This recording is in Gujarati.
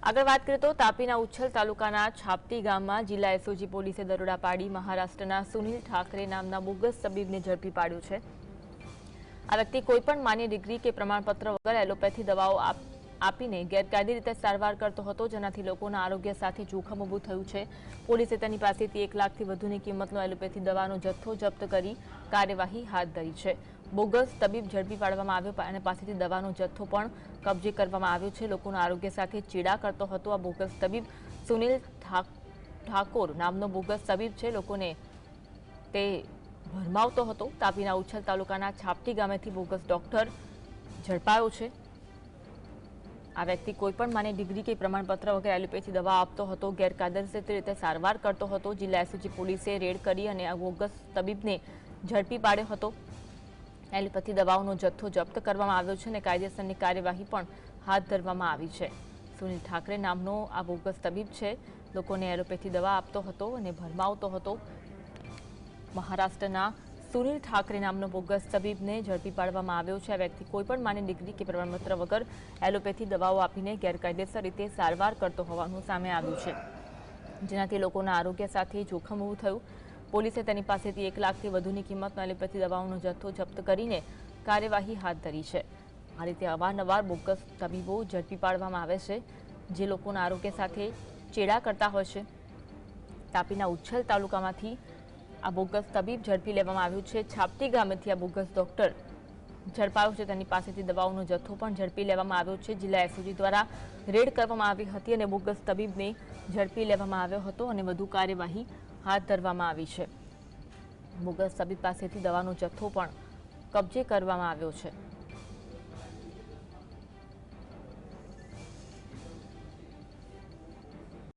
આગળ વાત કરીએ તો તાપીના ઉચ્છલ તાલુકાના છાપતી ગામમાં જિલ્લા એસઓજી પોલીસે દરોડા પાડી મહારાષ્ટ્રના સુનિલ ઠાકરે નામના બોગસ તબીબને ઝડપી પાડ્યો છે. આ વ્યક્તિ કોઈપણ માન્ય ડિગ્રી કે પ્રમાણપત્ર વગર એલોપેથી દવાઓ આપીને ગેરકાયદે રીતે સારવાર કરતો હતો, જેનાથી લોકોના આરોગ્ય સાથે જોખમ ઊભું થયું છે. પોલીસે તેની પાસેથી એક લાખથી વધુની કિંમતનો એલોપેથી દવાનો જથ્થો જપ્ત કરી કાર્યવાહી હાથ ધરી છે. બોગસ તબીબ ઝડપી પાડવામાં આવ્યો અને પાસેથી દવાનો જથ્થો પણ કબજે કરવામાં આવ્યો છે. લોકોના આરોગ્ય સાથે ચેડા કરતો હતો આ બોગસ તબીબ. સુનિલ ઠાકોર નામનો બોગસ તબીબ છે. લોકોને તે ભરમાવતો હતો. તાપીના ઉછલ તાલુકાના છાપટી ગામેથી બોગસ ડોક્ટર ઝડપાયો છે. આ વ્યક્તિ કોઈપણ માને ડિગ્રી કે પ્રમાણપત્ર વગેરે એલોપેથી દવા આપતો હતો, ગેરકાયદેસર રીતે સારવાર કરતો હતો. જિલ્લા એસઓજી પોલીસે રેડ કરી અને આ બોગસ તબીબને ઝડપી પાડ્યો હતો. એલોપેથી દવાઓનો જથ્થો જપ્ત કરવામાં આવ્યો છે અને કાયદેસરની કાર્યવાહી પણ હાથ ધરવામાં આવી છે. સુનિલ ઠાકરે નામનો આ બોગસ તબીબ છે. લોકોને એલોપેથી દવા આપતો હતો અને ભરમાવતો હતો. મહારાષ્ટ્રના સુનિલ ઠાકરે નામનો બોગસ તબીબને ઝડપી પાડવામાં આવ્યો છે. આ વ્યક્તિ કોઈપણ માની ડિગ્રી કે પ્રમાણપત્ર વગર એલોપેથી દવાઓ આપીને ગેરકાયદેસર રીતે સારવાર કરતો હોવાનું સામે આવ્યું છે. જેનાથી લોકોના આરોગ્ય સાથે જોખમ ઊભું થયું. પોલીસે તેની પાસેથી એક લાખથી વધુની કિંમતનો એલોપેથી દવાઓનો જથ્થો જપ્ત કરીને કાર્યવાહી હાથ ધરી છે. આ રીતે અવારનવાર બોગસ તબીબો ઝડપી પાડવામાં આવે છે. જે લોકોના આરોગ્ય સાથે ચેડા કરતા હોય છે. તાપીના ઉચ્છલ તાલુકામાંથી આ બોગસ તબીબ ઝડપી લેવામાં આવ્યું છે. છાપટી ગામેથી આ બોગસ ડોક્ટર ઝડપાયો છે. તેની પાસેથી દવાઓનો જથ્થો પણ ઝડપી લેવામાં આવ્યો છે. જિલ્લા એસઓજી દ્વારા રેડ કરવામાં આવી હતી અને બોગસ તબીબને ઝડપી લેવામાં આવ્યો હતો અને વધુ કાર્યવાહી હાથ ધરવામાં આવી છે. મુગલ તબીબ પાસેથી દવાનો જથ્થો પણ કબજે કરવામાં આવ્યો છે.